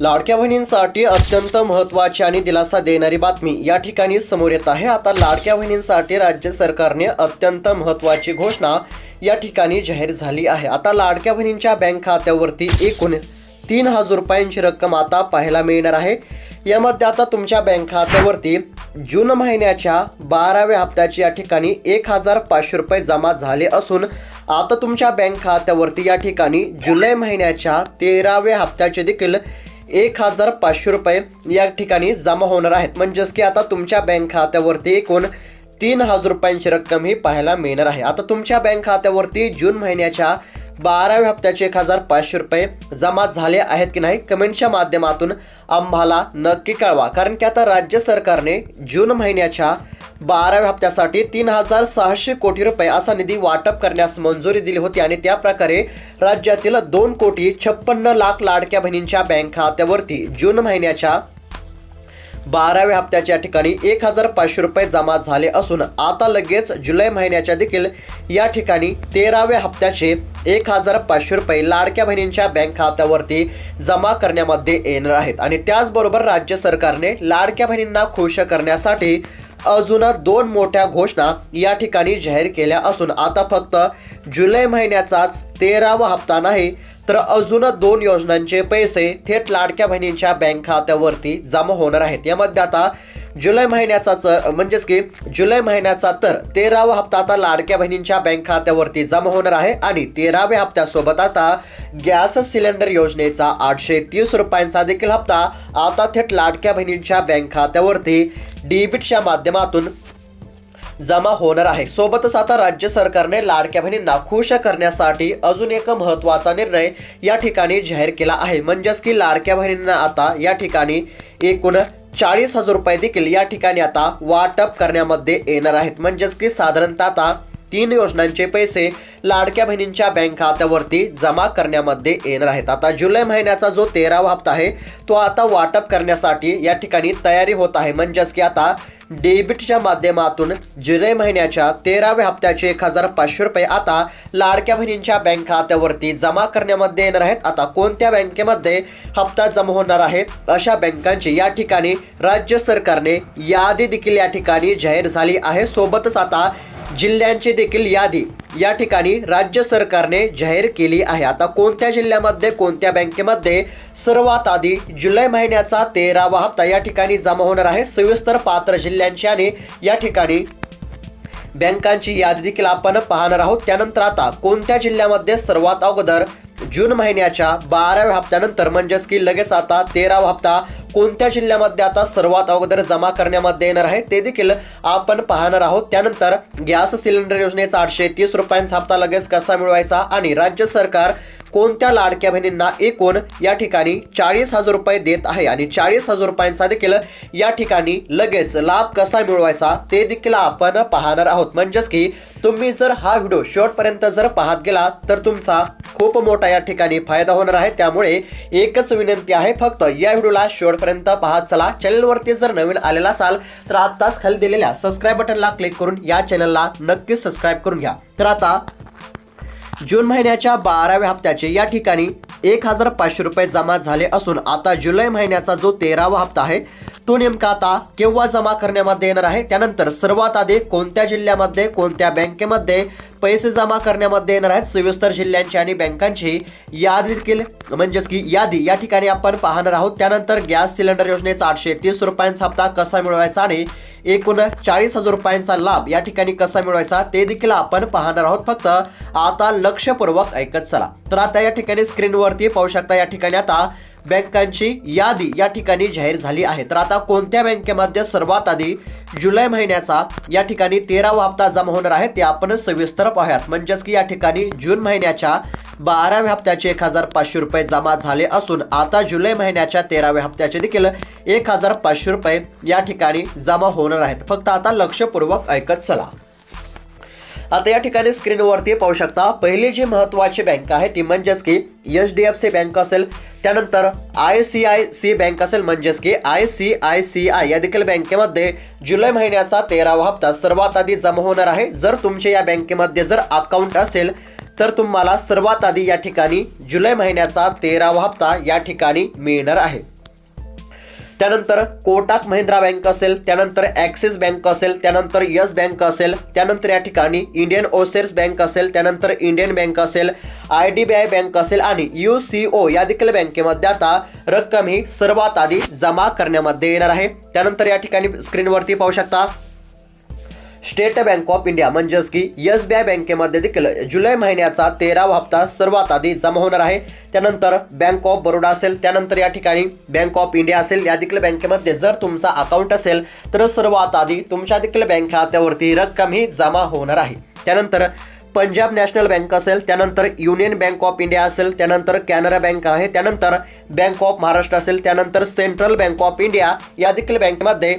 लाडक्या बहिणींसाठी अत्यंत महत्त्वाची आणि दिलासा देणारी बातमी या ठिकाणी समोर येत आहे. आता लाडक्या बहिणींसाठी राज्य सरकारने अत्यंत महत्त्वाची घोषणा या ठिकाणी जाहीर झाली आहे. आता लाडक्या बहिणींच्या बँक खात्यावरती एकूण तीन हजार रुपयांची रक्कम आता पाहायला मिळणार आहे. यामध्ये आता तुमच्या बँक खात्यावरती जून महिन्याच्या बाराव्या हप्त्याची या ठिकाणी एक हजार पाचशे रुपये जमा झाले असून आता तुमच्या बँक खात्यावरती या ठिकाणी जुलै महिन्याच्या तेराव्या हप्त्याचे देखील एक हजार पाचशे रुपये या ठिकाणी जमा होणार आहेत. म्हणजेच की आता तुमच्या बँक खात्यावरती एकूण तीन हजार रुपयांची रक्कम ही पाहायला मिळणार आहे. आता तुमच्या बँक खात्यावरती जून महिन्याच्या बाराव्या हप्त्याचे एक हजार पाचशे रुपये जमा झाले आहेत की नाही कमेंटच्या माध्यमातून आम्हाला नक्की कळवा. कारण की आता राज्य सरकारने जून महिन्याच्या बाराव्या हप्त्यासाठी तीन हजार सहाशे कोटी रुपये असा निधी वाटप करण्यास मंजुरी दिली होती आणि त्या प्रकारे राज्यातील दोन कोटी छप्पन्न लाख लाडक्या बहिणींच्या बँक खात्यावरती जून महिन्याच्या बाराव्या हप्त्याच्या ठिकाणी एक हजार पाचशे रुपये जमा झाले असून आता लगेच जुलै महिन्याच्या देखील या ठिकाणी तेराव्या हप्त्याचे एक हजार पाचशे रुपये लाडक्या बहिणींच्या बँक खात्यावरती जमा करण्यामध्ये येणार आहेत. आणि त्याचबरोबर राज्य सरकारने लाडक्या बहिणींना खुश करण्यासाठी अजून दोन मोठ्या घोषणा या ठिकाणी जाहीर केल्या असून आता फक्त जुलै महिन्याचाच तेरावा हप्ता नाही तर अजून दोन योजनांचे पैसे थेट लाडक्या बहिणींच्या बँक खात्यावरती जमा होणार आहेत. यामध्ये आता जुलै महिन्याचा तर म्हणजेच की जुलै महिन्याचा तर तेरावा हप्ता आता लाडक्या बहिणींच्या बँक खात्यावरती जमा होणार आहे आणि तेराव्या हप्त्यासोबत आता गॅस सिलेंडर योजनेचा आठशे तीस रुपयांचा देखील हप्ता आता थेट लाडक्या बहिणींच्या बँक खात्यावरती डीबीटच्या माध्यमातून जमा होणार आहे. सोबतच आता राज्य सरकारने लाडक्या बहिणींना खुश करण्यासाठी अजून एक महत्त्वाचा निर्णय या ठिकाणी जाहीर केला आहे. म्हणजेच की लाडक्या बहिणींना आता या ठिकाणी एकूण चाळीस हजार रुपये देखील या ठिकाणी आता वाटप करण्यामध्ये येणार आहेत. म्हणजेच की साधारणतः आता तीन योजनांचे पैसे लाडक्या बहिणींच्या बँक खात्यावरती जमा करण्यामध्ये येणार आहेत. आता जुलै महिन्याचा जो तेरावा हप्ता आहे तो आता वाटप करण्यासाठी या ठिकाणी तयारी होत आहे. म्हणजेच की आता डेबिटच्या माध्यमातून जुलै महिन्याच्या तेराव्या हप्त्याचे एक हजार पाचशे रुपये आता लाडक्या बहिणींच्या बँक खात्यावरती जमा करण्यामध्ये येणार आहेत. आता कोणत्या बँकेमध्ये हप्ता जमा होणार आहे अशा बँकांची या ठिकाणी राज्य सरकारने यादी देखील या ठिकाणी जाहीर झाली आहे. सोबतच आता जिल्ह्यांची देखील यादी या ठिकाणी राज्य सरकारने जाहीर केली आहे. आता कोणत्या जिल्ह्यामध्ये कोणत्या बँकेमध्ये सर्वात आधी जुलै महिन्याचा तेरावा हप्ता या ठिकाणी जमा होणार आहे? सविस्तर पात्र जिल्ह्यांची आणि या ठिकाणी बँकांची यादी देखील आपण पाहणार आहोत. त्यानंतर आता कोणत्या जिल्ह्यामध्ये सर्वात अगोदर जून महिन्याच्या बाराव्या हप्त्यानंतर म्हणजेच की लगेच आता तेरावा हप्ता कोणत्या जिल्ह्यामध्ये आता सर्वात अगोदर जमा करण्यामध्ये येणार आहे ते देखील आपण पाहणार आहोत. त्यानंतर गॅस सिलेंडर योजनेचा आठशे तीस रुपयांचा हप्ता लगेच कसा मिळवायचा आणि राज्य सरकार कोणत्या लाडक्या बहिणींना एकूण या ठिकाणी चाळीस हजार रुपये देत आहे? आणि चाळीस हजार रुपयांचा देखील या ठिकाणी लगेच लाभ कसा मिळवायचा ते देखील आपण पाहणार आहोत. म्हणजेच की तुम्ही जर हा व्हिडिओ शेवटपर्यंत जर पाहत गेला तर तुमचा खूप मोठा या ठिकाणी फायदा होणार आहे. त्यामुळे एकच विनंती आहे फक्त या व्हिडिओला शेवटपर्यंत पाहत चला. चॅनलवरती जर नवीन आलेला असाल तर आत्ताच खाली दिलेल्या सबस्क्राईब बटनला क्लिक करून या चॅनलला नक्कीच सबस्क्राईब करून घ्या. तर आता जून महिन्याच्या बाराव्या हप्त्याचे या ठिकाणी एक हजार पाचशे रुपये जमा झाले असून आता जुलै महिन्याचा जो तेरावा हप्ता आहे तो नेमका आता केव्हा जमा करण्यामध्ये येणार आहे? त्यानंतर सर्वात आधी कोणत्या जिल्ह्यामध्ये कोणत्या बँकेमध्ये पैसे जमा करण्यामध्ये येणार आहेत? सविस्तर जिल्ह्यांची आणि बँकांची यादी देखील म्हणजेच की यादी या ठिकाणी आपण पाहणार आहोत. त्यानंतर गॅस सिलेंडर योजनेचा आठशे तीस रुपयांचा हप्ता कसा मिळवायचा आणि एकूण चाळीस हजार रुपयांचा लाभ या ठिकाणी कसा मिळवायचा ते देखील आपण पाहणार आहोत. फक्त आता लक्षपूर्वक ऐकत चला. तर आता या ठिकाणी स्क्रीनवरती पाहू शकता या ठिकाणी आता बँकांची यादी या ठिकाणी जाहीर झाली आहे. तर आता कोणत्या बँकेमध्ये सर्वात आधी जुलै महिन्याचा या ठिकाणी तेरावा हप्ता जमा होणार आहे ते आपण सविस्तर पाहूयात. म्हणजेच की या ठिकाणी जून महिन्याच्या बाराव्या हप्त्याचे एक हजार पाचशे रुपये जमा झाले असून आता जुलै महिन्याच्या तेराव्या हप्त्याचे देखील एक हजार पाचशे रुपये या ठिकाणी जमा होणार आहेत. फक्त आता लक्षपूर्वक ऐकत चला. आता या ठिकाणी स्क्रीनवरती पाहू शकता पहिली जी महत्वाची बँक आहे ती म्हणजेच की H D F C bank असेल. त्यानंतर I C I C bank असेल म्हणजेच की I C I C I या देखील बँकेमध्ये जुलै महिन्याचा तेरावा हप्ता सर्वात आधी जमा होणार आहे. जर तुमचे या बँकेमध्ये जर अकाउंट असेल तर तुम्हाला सर्वात आधी या ठिकाणी जुलै महिन्याचा तेरावा हप्ता या ठिकाणी मिळणार आहे. त्यानंतर कोटाक महिंद्रा बँक असेल त्यानंतर ॲक्सिस बँक असेल त्यानंतर यस बँक असेल त्यानंतर या ठिकाणी इंडियन ओसेर्स बँक असेल त्यानंतर इंडियन बँक असेल I D B I bank असेल आणि यू सी ओ या देखील बँकेमध्ये आता रक्कम ही सर्वात आधी जमा करण्यामध्ये येणार आहे. त्यानंतर या ठिकाणी स्क्रीनवरती पाहू शकता. स्टेट बँक ऑफ इंडिया म्हणजेच की एस बी आय बँकेमध्ये देखील जुलै महिन्याचा तेरावा हप्ता सर्वात आधी जमा होणार आहे. त्यानंतर बँक ऑफ बरोडा असेल त्यानंतर या ठिकाणी बँक ऑफ इंडिया असेल या देखील बँकेमध्ये जर तुमचा अकाउंट असेल तर सर्वात आधी तुमच्या देखील बँक खात्यावरती रक्कम ही जमा होणार आहे. त्यानंतर पंजाब नॅशनल बँक असेल त्यानंतर युनियन बँक ऑफ इंडिया असेल त्यानंतर कॅनरा बँक आहे त्यानंतर बँक ऑफ महाराष्ट्र असेल त्यानंतर सेंट्रल बँक ऑफ इंडिया या देखील बँकमध्ये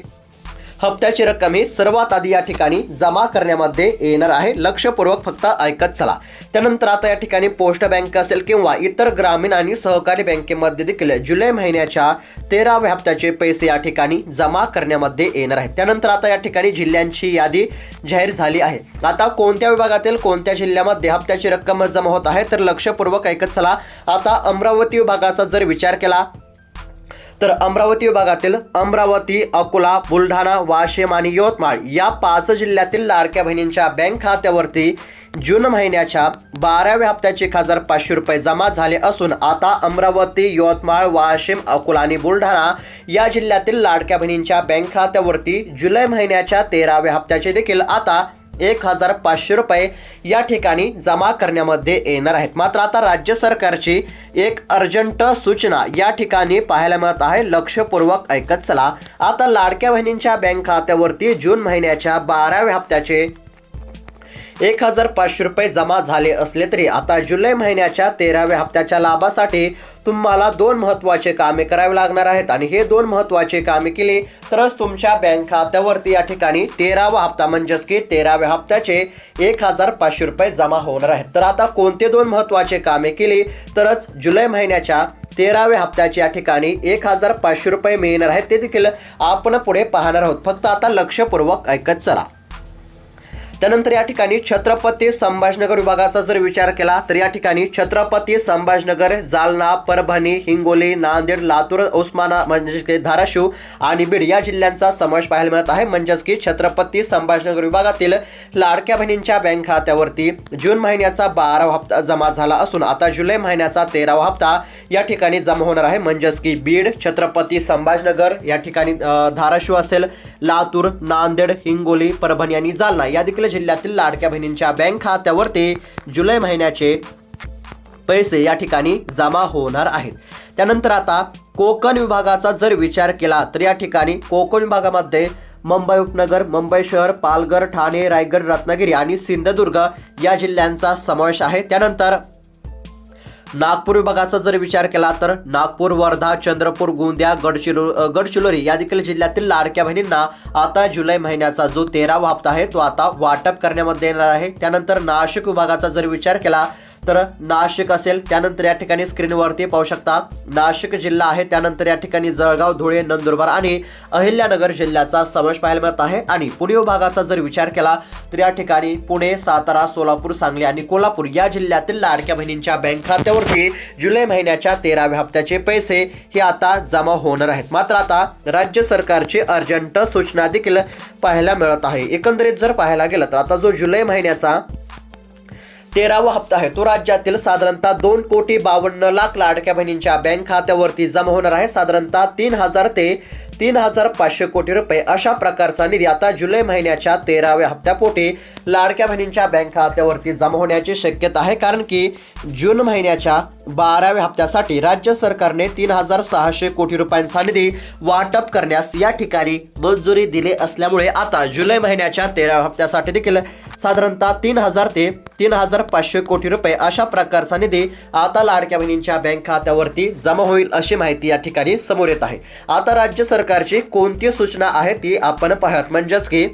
हप्त्याची रक्कम ही सर्वात आधी या ठिकाणी जमा करण्यामध्ये येणार आहे. लक्षपूर्वक फक्त ऐकत चला. त्यानंतर आता या ठिकाणी पोस्ट बँक असेल किंवा इतर ग्रामीण आणि सहकारी बँकेमध्ये देखील जुलै महिन्याच्या तेराव्या हप्त्याचे पैसे या ठिकाणी जमा करण्यामध्ये येणार आहेत. त्यानंतर आता या ठिकाणी जिल्ह्यांची यादी जाहीर झाली आहे. आता कोणत्या विभागातील कोणत्या जिल्ह्यामध्ये हप्त्याची रक्कम जमा होत आहे? तर लक्षपूर्वक ऐकत चला. आता अमरावती विभागाचा जर विचार केला तर अमरावती विभागातील अमरावती अकोला बुलढाणा वाशिम आणि यवतमाळ या पाच जिल्ह्यातील लाडक्या बहिणींच्या बँक खात्यावरती जून महिन्याच्या बाराव्या हप्त्याचे एक हजार पाचशे रुपये जमा झाले असून आता अमरावती यवतमाळ वाशिम अकोला आणि बुलढाणा या जिल्ह्यातील लाडक्या बहिणींच्या बँक खात्यावरती जुलै महिन्याच्या तेराव्या हप्त्याचे देखील आता एक हजार पाचशे रुपये या ठिकाणी जमा करण्यामध्ये येणार आहेत. मात्र आता राज्य सरकारची एक अर्जंट सूचना या ठिकाणी पाहायला मिळत आहे. लक्षपूर्वक ऐकत चला. आता लाडक्या बहिणींच्या बँक खात्यावरती जून महिन्याच्या बाराव्या हप्त्याचे एक हजार पाचशे रुपये जमा झाले असले तरी आता जुलै महिन्याच्या तेराव्या हप्त्याच्या लाभासाठी तुम्हाला दोन महत्त्वाचे कामे करावे लागणार आहेत. आणि हे दोन महत्त्वाचे कामे केली तरच तुमच्या बँक खात्यावरती या ठिकाणी तेरावा हप्ता म्हणजेच की तेराव्या हप्त्याचे एक हजार पाचशे रुपये जमा होणार आहेत. तर आता कोणते दोन महत्त्वाचे कामे केली तरच जुलै महिन्याच्या तेराव्या हप्त्याचे या ठिकाणी एक हजार पाचशे रुपये मिळणार आहेत. ते देखील आपण पुढे पाहणार आहोत. फक्त आता लक्षपूर्वक ऐकत चला. त्यानंतर या ठिकाणी छत्रपती संभाजनगर विभागाचा जर विचार केला तर या ठिकाणी छत्रपती संभाजनगर जालना परभणी हिंगोली नांदेड लातूर उस्माना म्हणजे धाराशिव आणि बीड या जिल्ह्यांचा समावेश पाहायला मिळत आहे. म्हणजेच की छत्रपती संभाजनगर विभागातील लाडक्या बहिणींच्या बँक खात्यावरती जून महिन्याचा बारावा हप्ता जमा झाला असून आता जुलै महिन्याचा तेरावा हप्ता या ठिकाणी जमा होणार आहे. म्हणजेच की बीड छत्रपती संभाजनगर या ठिकाणी धाराशिव असेल लातूर नांदेड हिंगोली परभणी आणि जालना या देखील जिल्ह्यातील लाडक्या बहिणींच्या बँक खात्यावरती जुलै महिन्याचे पैसे या ठिकाणी जमा होणार आहेत. त्यानंतर आता कोकण विभागाचा जर विचार केला तर या ठिकाणी कोकण विभागामध्ये मुंबई उपनगर मुंबई शहर पालघर ठाणे रायगड रत्नागिरी आणि सिंधुदुर्ग या जिल्ह्यांचा समावेश आहे. त्यानंतर नागपूर विभागाचा जर विचार केला तर नागपूर वर्धा चंद्रपूर गोंदिया गडचिरो गडचिरोली या देखील जिल्ह्यातील लाडक्या बहिणींना आता जुलै महिन्याचा जो तेरावा हप्ता आहे तो आता वाटप करण्यामध्ये येणार आहे. त्यानंतर नाशिक विभागाचा जर विचार केला तर नाशिक असेल त्यानंतर या ठिकाणी स्क्रीनवरती पाहू शकता. नाशिक जिल्हा आहे त्यानंतर या ठिकाणी जळगाव धुळे नंदुरबार आणि अहिल्यानगर जिल्ह्याचा समावेश पाहायला मिळत आहे. आणि पुणे विभागाचा जर विचार केला तर या ठिकाणी पुणे सातारा सोलापूर सांगली आणि कोल्हापूर या जिल्ह्यातील लाडक्या बहिणींच्या बँक खात्यावरती जुलै महिन्याच्या तेराव्या हप्त्याचे पैसे हे आता जमा होणार आहेत. मात्र आता राज्य सरकारची अर्जंट सूचना देखील पाहायला मिळत आहे. एकंदरीत जर पाहायला गेलं तर आता जो जुलै महिन्याचा तेरावा हप्ता आहे. तो राज्यातील साधारणतः दोन कोटी बावन्न लाख लाडक्या बहिणींच्या बँक खात्यावरती जमा होणार आहे. साधारणतः तीन हजार ते तीन हजार पाचशे कोटी रुपये. अशा प्रकारचा निधी आता जुलै महिन्याच्या तेराव्या हप्त्यापोटी लाडक्या बहिणींच्या बँक खात्यावरती जमा होण्याची शक्यता आहे. कारण की जून महिन्याच्या बाराव्या हप्त्यासाठी राज्य सरकारने तीन हजार सहाशे कोटी रुपयांचा निधी वाटप करण्यास या ठिकाणी मंजुरी दिली असल्यामुळे आता जुलै महिन्याच्या तेराव्या हप्त्यासाठी देखील साधारणतः तीन हजार ते तीन हजार पाचशे कोटी रुपये अशा प्रकारचा निधी आता लाडक्या बहिणींच्या बँक खात्यावरती जमा होईल अशी माहिती या ठिकाणी समोर येत आहे. आता राज्य सरकारची कोणती सूचना आहे ती आपण पाहत म्हणजेच की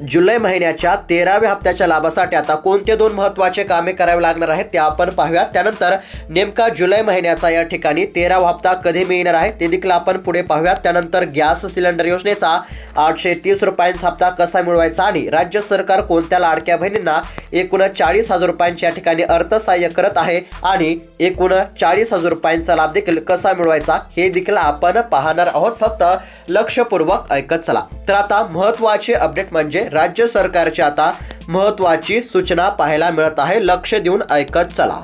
जुलै महिन्याच्या तेराव्या हप्त्याच्या लाभासाठी आता कोणते दोन महत्त्वाचे कामे करावे लागणार आहेत ते आपण पाहूयात. त्यानंतर नेमका जुलै महिन्याचा या ठिकाणी तेरावा हप्ता कधी मिळणार आहे ते देखील आपण पुढे पाहूयात. त्यानंतर गॅस सिलेंडर योजनेचा आठशे तीस रुपयांचा हप्ता कसा मिळवायचा आणि राज्य सरकार कोणत्या लाडक्या बहिणींना एकूण चाळीस हजार रुपयांच्या या ठिकाणी अर्थसहाय्य करत आहे आणि एकूण चाळीस हजार रुपयांचा लाभ देखील कसा मिळवायचा हे देखील आपण पाहणार आहोत. फक्त लक्षपूर्वक ऐकत चला. तर आता महत्त्वाचे अपडेट म्हणजे राज्य सरकारची आता महत्वाची सूचना पाहायला मिळत आहे. लक्ष देऊन ऐकत चला.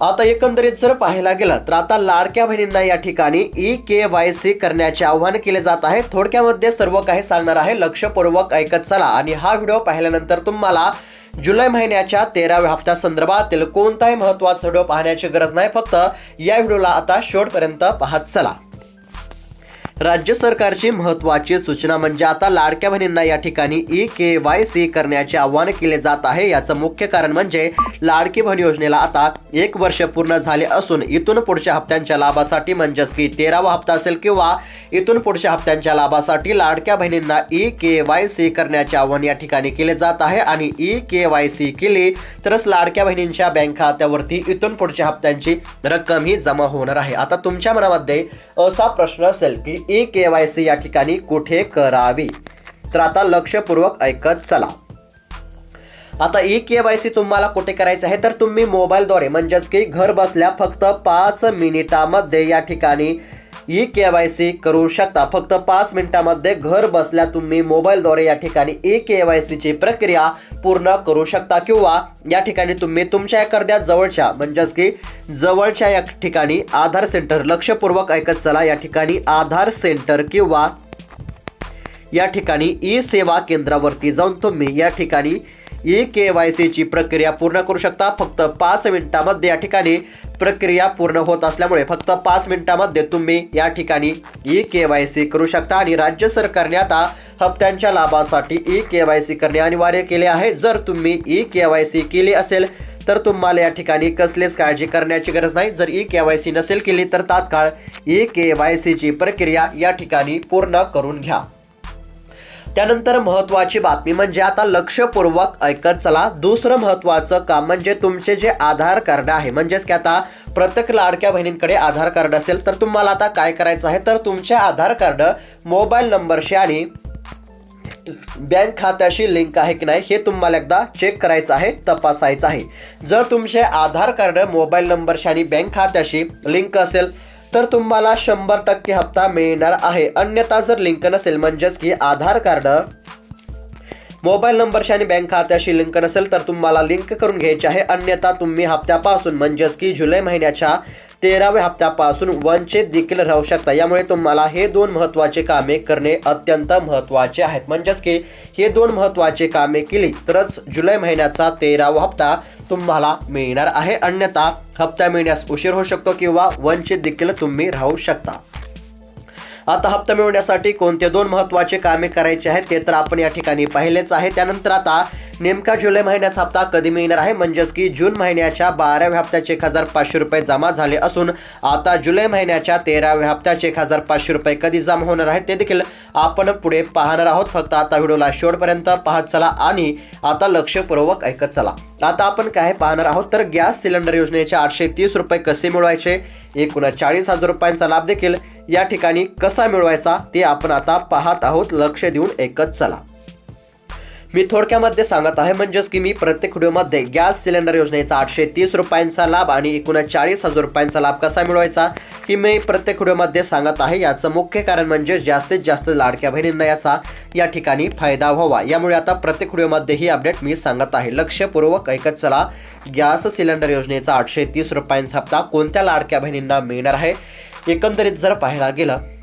आता एकंदरीत जर पाहायला गेलं तर आता लाडक्या बहिणींना या ठिकाणी ई के वाय सी करण्याचे आवाहन केले जात आहे. थोडक्यामध्ये सर्व काही सांगणार आहे. लक्षपूर्वक ऐकत चला आणि हा व्हिडिओ पाहिल्यानंतर तुम्हाला जुलै महिन्याच्या तेराव्या हप्त्या संदर्भातील कोणताही महत्त्वाचा व्हिडिओ पाहण्याची गरज नाही. फक्त या व्हिडिओला आता शेवटपर्यंत पाहत चला. राज्य सरकारची महत्वाची सूचना म्हणजे आता लाडक्या बहिणींना या ठिकाणी ई के वाय सी करण्याचे आवाहन केले जात आहे. याचं मुख्य कारण म्हणजे लाडकी बहीण योजनेला आता एक वर्ष पूर्ण झाले असून इथून पुढच्या हप्त्यांच्या लाभासाठी म्हणजेच की तेरावा हप्ता असेल किंवा इथून पुढच्या हप्त्यांच्या लाभासाठी लाडक्या बहिणींना ई के वाय सी करण्याचे आवाहन या ठिकाणी केले जात आहे आणि ई के वाय सी केली तरच लाडक्या बहिणींच्या बँक खात्यावरती इथून पुढच्या हप्त्यांची रक्कम ही जमा होणार आहे. आता तुमच्या मनामध्ये असा प्रश्न असेल की ई के वाय सी या ठिकाणी कुठे करावी? तर आता लक्षपूर्वक ऐकत चला. आता ई के वाय सी तुम्हाला कुठे करायचं आहे? तर तुम्ही मोबाईलद्वारे म्हणजेच की घर बसल्या फक्त पाच मिनिटामध्ये या ठिकाणी ई के वाय सी करू शकता. फक्त पाच मिनिटामध्ये घर बसल्या तुम्ही मोबाईलद्वारे या ठिकाणी ई के वाय सीची प्रक्रिया पूर्ण करू शकता किंवा या ठिकाणी तुम्ही तुमच्या एखाद्या जवळच्या म्हणजेच की जवळच्या या ठिकाणी आधार सेंटर लक्षपूर्वक ऐकत चला. या ठिकाणी आधार सेंटर किंवा या ठिकाणी ई सेवा केंद्रावरती जाऊन तुम्ही या ठिकाणी ई के वाय सीची प्रक्रिया पूर्ण करू शकता. फक्त पाच मिनिटामध्ये या ठिकाणी प्रक्रिया पूर्ण होत असल्यामुळे फक्त पाच मिनिटामध्ये तुम्ही या ठिकाणी ई के वाय सी करू शकता आणि राज्य सरकारने आता हप्त्यांच्या लाभासाठी ई के वाय सी करणे अनिवार्य केले आहे. जर तुम्ही ई के वाय सी केली असेल तर तुम्हाला या ठिकाणी कसलीच काळजी करण्याची गरज नाही. जर ई के वाय सी नसेल केली तर तात्काळ ई के वाय सीची प्रक्रिया या ठिकाणी पूर्ण करून घ्या. त्यानंतर महत्वाची बातमी म्हणजे आता लक्षपूर्वक ऐकत चला. दुसरं महत्वाचं काम म्हणजे तुमचे जे आधार कार्ड आहे म्हणजेच की आता प्रत्येक लाडक्या बहिणींकडे आधार कार्ड असेल तर तुम्हाला आता काय करायचं आहे? तर तुमचे आधार कार्ड मोबाईल नंबरशी आणि बँक खात्याशी लिंक आहे की नाही हे तुम्हाला एकदा चेक करायचं आहे तपासायचं आहे. जर तुमचे आधार कार्ड मोबाईल नंबरशी आणि बँक खात्याशी लिंक असेल तर तुम्हाला शंभर टक्के हप्ता मिळणार आहे. अन्यथा जर लिंक नसेल म्हणजेच की आधार कार्ड मोबाईल नंबरशी आणि बँक खात्याशी लिंक नसेल तर तुम्हाला लिंक करून घ्यायचे आहे. अन्यथा तुम्ही हप्त्यापासून म्हणजेच की जुलै महिन्याच्या तेराव्या हप्त्यापासून वंचित देखील राहू शकता. यामुळे तुम्हाला हे दोन महत्त्वाचे कामे करणे अत्यंत महत्त्वाचे आहेत. म्हणजेच की हे दोन महत्त्वाचे कामे केली तरच जुलै महिन्याचा तेरावा हप्ता तुम्हाला मिळणार आहे. अन्यथा हप्ता मिळण्यास उशीर होऊ शकतो किंवा वंचित देखील तुम्ही राहू शकता. आता हप्ता मिळवण्यासाठी कोणते दोन महत्त्वाचे कामे करायचे आहेत ते तर आपण या ठिकाणी पाहिलेच आहे. त्यानंतर आता नेमका जुलै महिन्याचा हप्ता कधी मिळणार आहे? म्हणजेच की जून महिन्याच्या बाराव्या हप्त्याचे एक हजार पाचशे रुपये जमा झाले असून आता जुलै महिन्याच्या तेराव्या हप्त्याचे एक हजार पाचशे रुपये कधी जमा होणार आहेत ते देखील आपण पुढे पाहणार आहोत. फक्त आता व्हिडिओला शेवटपर्यंत पाहत चला आणि आता लक्षपूर्वक ऐकत चला. आता आपण काय पाहणार आहोत? तर गॅस सिलेंडर योजनेचे आठशे तीस रुपये कसे मिळवायचे? एकूण चाळीस हजार रुपयांचा लाभ देखील या ठिकाणी कसा मिळवायचा? ते आपण आता पाहत आहोत. लक्ष देऊन ऐकत चला. मी थोडक्यामध्ये सांगत आहे म्हणजेच की मी प्रत्येक व्हिडिओमध्ये गॅस सिलेंडर योजनेचा आठशे तीस रुपयांचा लाभ आणि एकूण चाळीस हजार रुपयांचा लाभ कसा मिळवायचा की मी प्रत्येक व्हिडिओमध्ये सांगत आहे. याचं मुख्य कारण म्हणजे जास्तीत जास्त लाडक्या बहिणींना याचा या ठिकाणी फायदा व्हावा. यामुळे आता प्रत्येक व्हिडिओमध्ये ही अपडेट मी सांगत आहे. लक्षपूर्वक ऐकत चला गॅस सिलेंडर योजनेचा आठशे तीस रुपयांचा हप्ता कोणत्या लाडक्या बहिणींना मिळणार आहे? एकंदरीत जर पाहायला गेलं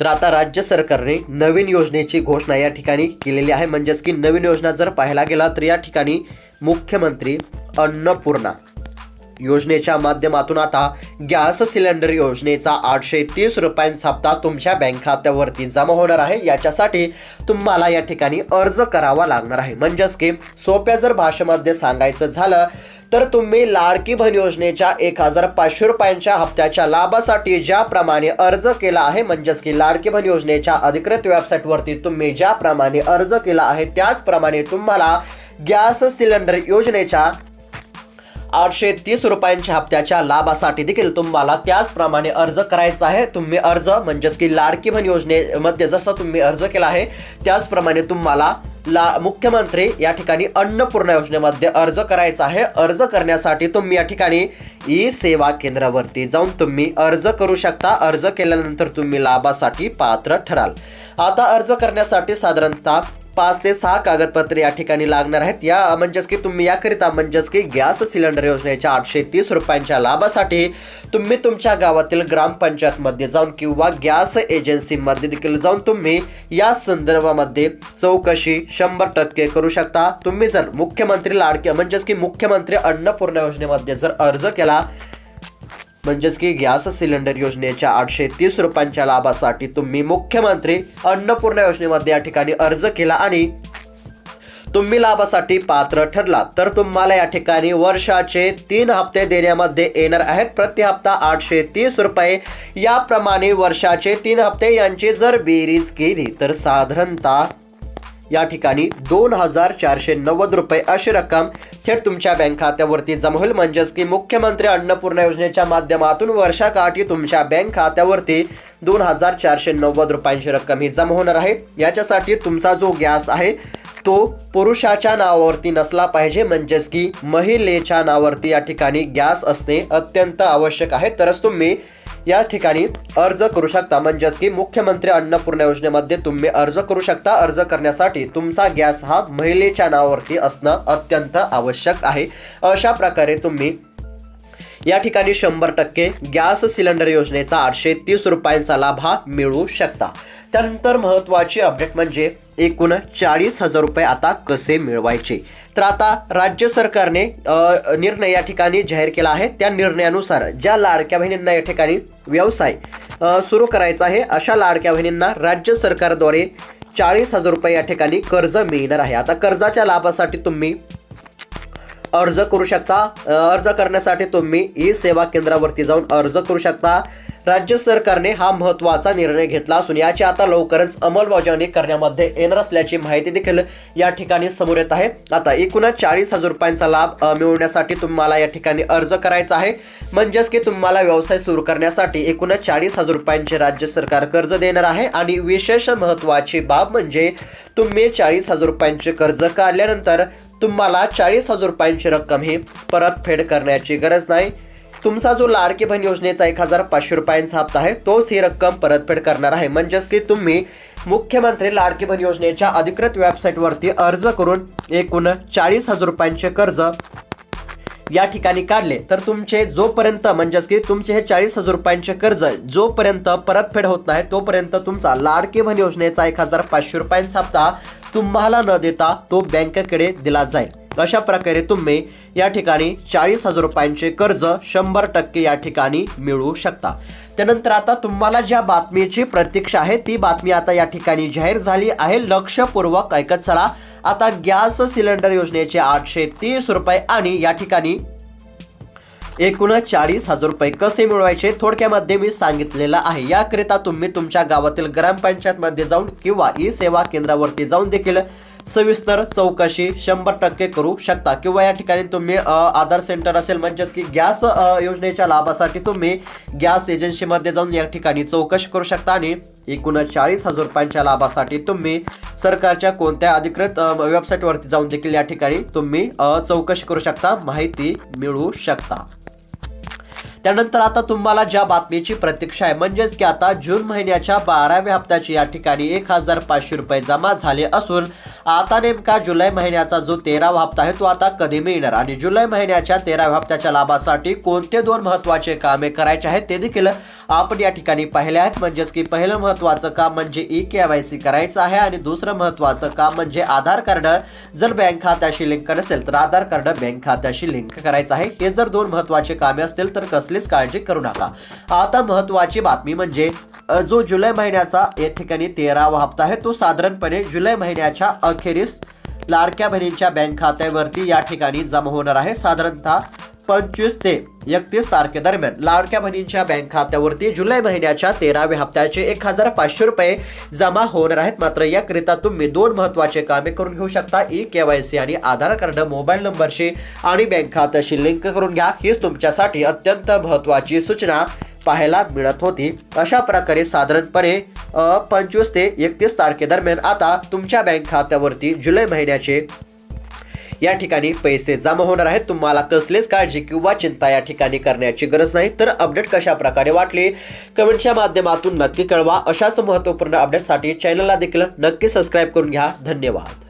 तर आता राज्य सरकारने नवीन योजनेची घोषणा या ठिकाणी केलेली आहे. म्हणजेच की नवीन योजना जर पाहायला गेला तर या ठिकाणी मुख्यमंत्री अन्नपूर्णा योजनेच्या माध्यमातून आता गॅस सिलेंडर योजनेचा आठशे तीस रुपयांचा हप्ता तुमच्या बँक खात्यावरती जमा होणार आहे. याच्यासाठी तुम्हाला या ठिकाणी अर्ज करावा लागणार आहे. म्हणजेच की सोप्या जर भाषेमध्ये सांगायचं झालं तर तुम्ही लाडकी बहीण योजनेच्या एक हजार पाचशे रुपयांच्या हप्त्याच्या लाभासाठी ज्याप्रमाणे अर्ज केला आहे म्हणजेच की लाडकी बहीण योजनेच्या अधिकृत वेबसाईटवरती तुम्ही ज्याप्रमाणे अर्ज केला आहे त्याचप्रमाणे तुम्हाला गॅस सिलेंडर योजनेच्या आठशे तीस रुपयांच्या हप्त्याच्या लाभासाठी देखील तुम्हाला त्याचप्रमाणे अर्ज करायचा आहे. तुम्ही अर्ज म्हणजेच की लाडकी बहीण योजनेमध्ये जसं तुम्ही अर्ज केला आहे त्याचप्रमाणे तुम्हाला ला मुख्यमंत्री या ठिकाणी अन्नपूर्णा योजनेमध्ये अर्ज करायचा आहे. अर्ज करण्यासाठी तुम्ही या ठिकाणी ई सेवा केंद्रावरती जाऊन तुम्ही अर्ज करू शकता. अर्ज केल्यानंतर तुम्ही लाभासाठी पात्र ठराल. आता अर्ज करण्यासाठी साधारणतः पाच ते सहा कागदपत्रे या ठिकाणी लागणार आहेत. या म्हणजेच की तुम्ही याकरिता म्हणजेच की गॅस सिलेंडर योजनेच्या आठशे तीस रुपयांच्या लाभासाठी तुम्ही तुमच्या गावातील ग्रामपंचायतमध्ये जाऊन किंवा गॅस एजन्सीमध्ये देखील जाऊन तुम्ही या संदर्भामध्ये चौकशी शंभर टक्के करू शकता. तुम्ही जर मुख्यमंत्री लाडके म्हणजेच की मुख्यमंत्री अन्नपूर्णा योजनेमध्ये जर अर्ज केला म्हणजेच की गॅस सिलेंडर योजनेच्या आठशे तीस रुपयांच्या लाभासाठी तुम्ही मुख्यमंत्री अन्नपूर्णा योजनेमध्ये या ठिकाणी अर्ज केला आणि तुम्ही लाभासाठी पात्र ठरला तर तुम्हाला या ठिकाणी वर्षाचे तीन हप्ते देण्यामध्ये येणार आहेत. प्रति हप्ता आठशे तीस रुपये. याप्रमाणे वर्षाचे तीन हप्ते यांची जर बेरीज केली तर साधारणतः या ठिकाणी दोन हजार चारशे नव्वद रुपये अशी रक्कम थेट तुमच्या बँक खात्यावरती जमा होईल. म्हणजेच की मुख्यमंत्री अन्नपूर्णा योजनेच्या माध्यमातून वर्षाकाठी तुमच्या बँक खात्यावरती दोन हजार चारशे नव्वद रुपयांची रक्कम ही जमा होणार आहे. याच्यासाठी तुमचा जो गॅस आहे तो पुरुषाच्या नावावरती नसला पाहिजे. म्हणजेच की महिलेच्या नावावरती या ठिकाणी गॅस असणे अत्यंत आवश्यक आहे. तरच तुम्ही या ठिकाणी अर्ज करू शकता. म्हणजेच की मुख्यमंत्री अन्नपूर्णा योजनेमध्ये तुम्ही अर्ज करू शकता. अर्ज करण्यासाठी तुमचा गॅस हा महिलेच्या नावावरती असणं अत्यंत आवश्यक आहे. अशा प्रकारे तुम्ही या ठिकाणी शंभर टक्के गॅस सिलेंडर योजनेचा आठशे तीस रुपयांचा लाभ हा मिळू शकता. त्यानंतर महत्त्वाची अपडेट म्हणजे एकूण चाळीस हजार रुपये आता कसे मिळवायचे? तर आता राज्य सरकारने निर्णय या ठिकाणी जाहीर केला आहे. त्या निर्णयानुसार ज्या लाडक्या बहिणींना या ठिकाणी व्यवसाय सुरू करायचा आहे अशा लाडक्या बहिणींना राज्य सरकारद्वारे चाळीस हजार रुपये या ठिकाणी कर्ज मिळणार आहे. आता कर्जाच्या लाभासाठी तुम्ही अर्ज करू शकता. अर्ज करण्यासाठी तुम्ही ई सेवा केंद्रावरती जाऊन अर्ज करू शकता. राज्य सरकारने हा महत्त्वाचा निर्णय घेतला असून याची आता लवकरच अंमलबजावणी करण्यामध्ये येणार असल्याची माहिती देखील या ठिकाणी समोर येत आहे. आता एकूणच चाळीस हजार रुपयांचा लाभ मिळवण्यासाठी तुम्हाला या ठिकाणी अर्ज करायचा आहे. म्हणजेच की तुम्हाला व्यवसाय सुरू करण्यासाठी एकूणच चाळीस हजार रुपयांचे राज्य सरकार कर्ज देणार आहे आणि विशेष महत्त्वाची बाब म्हणजे तुम्ही चाळीस हजार रुपयांचे कर्ज काढल्यानंतर तुम्हाला चाळीस हजार रुपयांची रक्कम ही परतफेड करण्याची गरज नाही. तुमचा जो लाडकी बहीण योजनेचा एक हजार पाचशे रुपयांचा हप्ता आहे तोच ही रक्कम परतफेड करणार आहे. म्हणजेच की तुम्ही मुख्यमंत्री लाडकी बहीण योजनेच्या अधिकृत वेबसाईटवरती अर्ज करून एकूण चाळीस हजार रुपयांचे कर्ज या ठिकाणी काढले तर तुमचे जोपर्यंत म्हणजेच की तुमचे हे चाळीस हजार रुपयांचे कर्ज जोपर्यंत परतफेड होत नाही तोपर्यंत तुमचा लाडके बहीण योजनेचा एक हजार पाचशे रुपयांचा हप्ता तुम्हाला न देता तो बँकेकडे दिला जाईल. अशा प्रकारे तुम्ही या ठिकाणी चाळीस हजार रुपयांचे कर्ज शंभर टक्के या ठिकाणी मिळवू शकता. त्यानंतर आता तुम्हाला ज्या बातमीची प्रतीक्षा आहे ती बातमी आता या ठिकाणी जाहीर झाली आहे. लक्षपूर्वक ऐकत चला. आता गॅस सिलेंडर योजनेचे आठशे तीस रुपये आणि या ठिकाणी एकूण चाळीस हजार रुपये कसे मिळवायचे थोडक्यामध्ये मी सांगितलेलं आहे. याकरिता तुम्ही तुमच्या गावातील ग्रामपंचायतमध्ये जाऊन किंवा ई सेवा केंद्रावरती जाऊन देखील सविस्तर चौकशी शंभर टक्के करू शकता. किंवा या ठिकाणी तुम्ही आधार सेंटर असेल म्हणजेच की गॅस योजनेच्या लाभासाठी तुम्ही गॅस एजन्सीमध्ये जाऊन या ठिकाणी चौकशी करू शकता आणि एकूण चाळीस हजार रुपयांच्या लाभासाठी तुम्ही सरकारच्या कोणत्या अधिकृत वेबसाईटवरती जाऊन देखील या ठिकाणी तुम्ही चौकशी करू शकता माहिती मिळवू शकता. त्यानंतर आता तुम्हाला ज्या बातमीची प्रतीक्षा आहे म्हणजेच की आता जून महिन्याच्या बाराव्या हप्त्याची या ठिकाणी एक हजार पाचशे रुपये जमा झाले असून आता नेमका जुलै महिन्याचा जो तेरावा हप्ता आहे तो आता कधी मिळणार? आणि जुलै महिन्याच्या तेराव्या हप्त्याच्या लाभासाठी कोणते दोन महत्त्वाचे कामे करायचे आहेत ते देखील आपण या ठिकाणी पाहिले आहेत. म्हणजेच की पहिलं महत्त्वाचं काम म्हणजे ई के वाय सी करायचं आहे आणि दुसरं महत्त्वाचं काम म्हणजे आधार कार्ड. जर बँक खात्याशी लिंक नसेल तर आधार कार्ड बँक खात्याशी लिंक करायचं आहे. हे जर दोन महत्त्वाचे कामे असतील तर कसलीच काळजी करू नका. आता महत्त्वाची बातमी म्हणजे जो जुलै महिन्याचा या ठिकाणी तेरावा हप्ता आहे तो साधारणपणे जुलै महिन्याच्या अखेरीस लाडक्या बहिणींच्या बँक खात्यावरती या ठिकाणी जमा होणार आहे. साधारणतः पंचवीस ते एकतीस तारखेदरम्यान लाडक्या बहिणींच्या बँक खात्यावरती जुलै महिन्याच्या तेराव्या हप्त्याचे एक हजार पाचशे रुपये जमा होणार आहेत. मात्र याकरिता तुम्ही दोन महत्त्वाचे कामे करून घेऊ शकता. ई केवायसी आणि आधार कार्ड मोबाईल नंबरशी आणि बँक खात्याशी लिंक करून घ्या. हीच तुमच्यासाठी अत्यंत महत्त्वाची सूचना पाहायला मिळत होती. अशा प्रकारे साधारणपणे पंचवीस ते एकतीस तारखेदरम्यान आता तुमच्या बँक खात्यावरती जुलै महिन्याचे या ठिकाणी पैसे जमा होणार आहेत. तुम्हाला कसलीच काळजी किंवा चिंता या ठिकाणी करण्याची गरज नाही. तर अपडेट कशा प्रकारे वाटली? कमेंटच्या माध्यमातून नक्की कळवा. अशाच महत्त्वपूर्ण अपडेटसाठी चॅनलला देखील नक्की सबस्क्राईब करून घ्या. धन्यवाद.